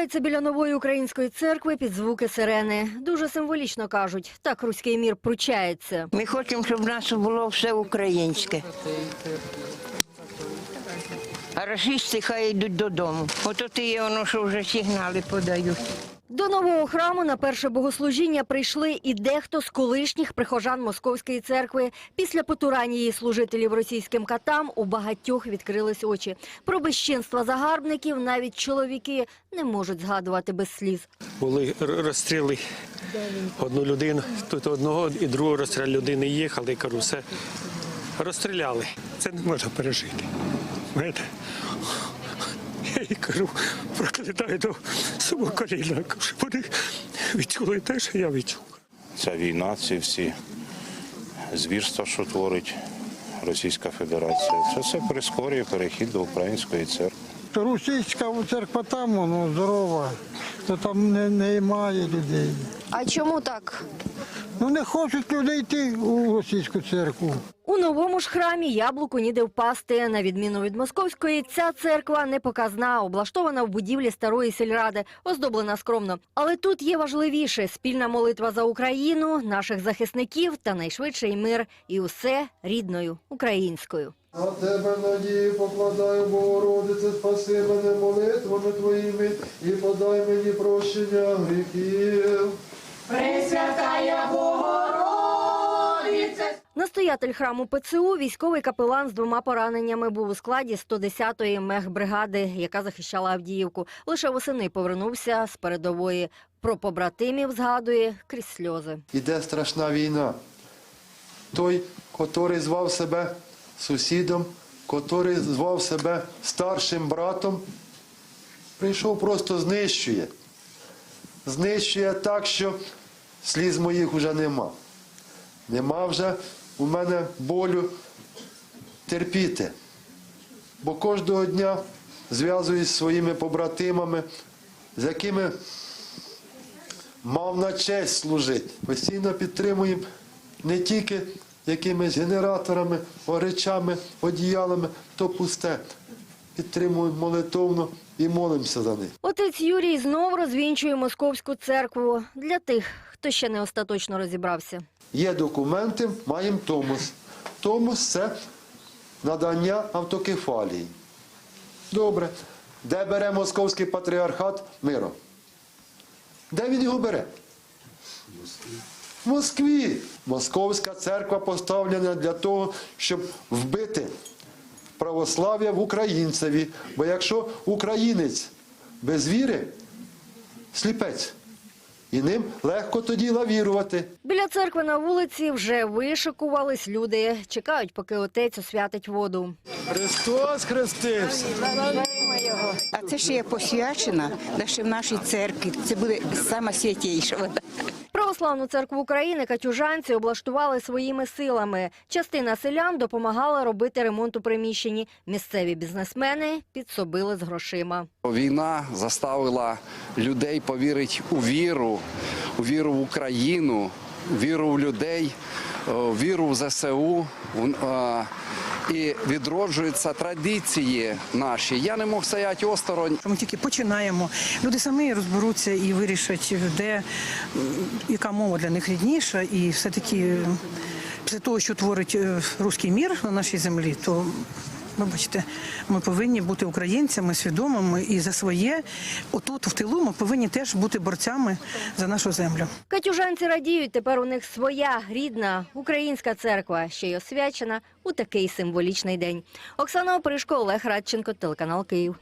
Збираються біля нової української церкви під звуки сирени. Дуже символічно кажуть, так руський мір пручається. Ми хочемо, щоб в нас було все українське. А расисти хай йдуть додому. Ото ти є воно, що вже сигнали подають. До нового храму на перше богослужіння прийшли і дехто з колишніх прихожан Московської церкви. Після потурання її служителів російським катам у багатьох відкрились очі. Про безчинства загарбників навіть чоловіки не можуть згадувати без сліз. були розстріли одну людину, тут одного і другого розстріл людини їхали, кажу, все розстріляли. Це не можна пережити. Знаєте? Їй кажу, проклинаю до свого коліна, кажу, вони відчули те, що я відчув. Ця війна, ці всі звірства, що творить Російська Федерація, це все прискорює перехід до української церкви. Російська церква там, воно здорова, то там не, немає людей. А чому так? Ну не хочуть люди йти у російську церкву. У новому ж храмі яблуку ніде впасти. На відміну від московської, ця церква не показна, облаштована в будівлі старої сільради, оздоблена скромно. Але тут є важливіше спільна молитва за Україну, наших захисників та найшвидший мир. І усе рідною українською. На тебе надію покладаю, Богородице, спаси мене молитвами твоїми і подай мені прощення гріхів. Настоятель храму ПЦУ, військовий капелан з двома пораненнями, був у складі 110-ї мехбригади, яка захищала Авдіївку. Лише восени повернувся з передової. Про побратимів згадує крізь сльози. Іде страшна війна. Той, котрий звав себе сусідом, котрий звав себе старшим братом, прийшов просто знищує. Знищує так, що сліз моїх вже нема. Нема вже у мене болю терпіти. Бо кожного дня зв'язуюсь зі своїми побратимами, з якими мав на честь служити. Постійно підтримуємо не тільки якимись генераторами, речами, одіялами, то пусте. Підтримуємо молитовно і молимося за них. Отець Юрій знов розвінчує московську церкву для тих, хто ще не остаточно розібрався. Є документи, маємо томос. Томос це надання автокефалії. Добре. Де бере московський патріархат миром? Де він його бере? В Москві. Московська церква поставлена для того, щоб вбити православ'я в українцеві. Бо якщо українець без віри, сліпець. І ним легко тоді лавірувати. Біля церкви на вулиці вже вишикувались люди. Чекають, поки отець освятить воду. Христос хрестився. А це ще є посвячена, ще в нашій церкві. Це буде сама святіша вода. Православну церкву України катюжанці облаштували своїми силами. Частина селян допомагала робити ремонт у приміщенні. Місцеві бізнесмени підсобили з грошима. Війна заставила людей повірити у віру, у віру в Україну, віру в людей, е, віру в ЗСУ. е, І відроджуються традиції наші. Я не мог стояти осторонь. Ми тільки починаємо. Люди самі розберуться і вирішать, де яка мова для них рідніша. І все-таки після того, що творить е, руський мір на нашій землі, то ви бачите, ми повинні бути українцями свідомими і за своє, отут в тилу, ми повинні теж бути борцями за нашу землю. Катюжанці радіють, тепер у них своя рідна українська церква, ще й освячена у такий символічний день. Оксана Опришко, Олег Радченко, телеканал Київ.